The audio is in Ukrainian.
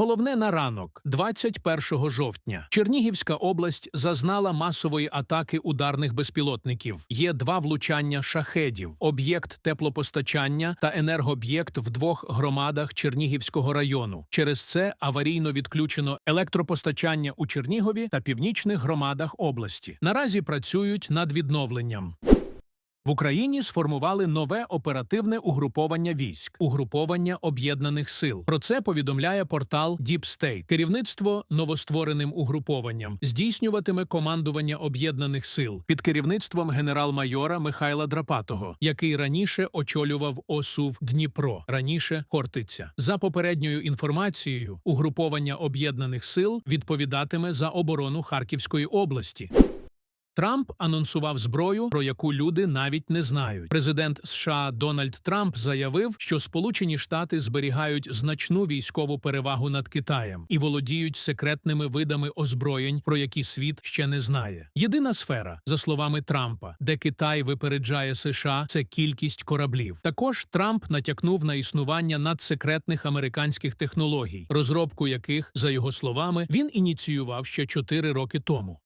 Головне на ранок, 21 жовтня. Чернігівська область зазнала масової атаки ударних безпілотників. Є два влучання шахедів, об'єкт теплопостачання та енергооб'єкт в двох громадах Чернігівського району. Через це аварійно відключено електропостачання у Чернігові та північних громадах області. Наразі працюють над відновленням. В Україні сформували нове оперативне угруповання військ угруповання об'єднаних сил. Про це повідомляє портал Deep State. Керівництво новоствореним угрупованням здійснюватиме командування об'єднаних сил під керівництвом генерал-майора Михайла Драпатого, який раніше очолював ОСУВ Дніпро, раніше Хортиця. За попередньою інформацією, угруповання об'єднаних сил відповідатиме за оборону Харківської області. Трамп анонсував зброю, про яку люди навіть не знають. Президент США Дональд Трамп заявив, що Сполучені Штати зберігають значну військову перевагу над Китаєм і володіють секретними видами озброєнь, про які світ ще не знає. Єдина сфера, за словами Трампа, де Китай випереджає США, це кількість кораблів. Також Трамп натякнув на існування надсекретних американських технологій, розробку яких, за його словами, він ініціював ще чотири роки тому.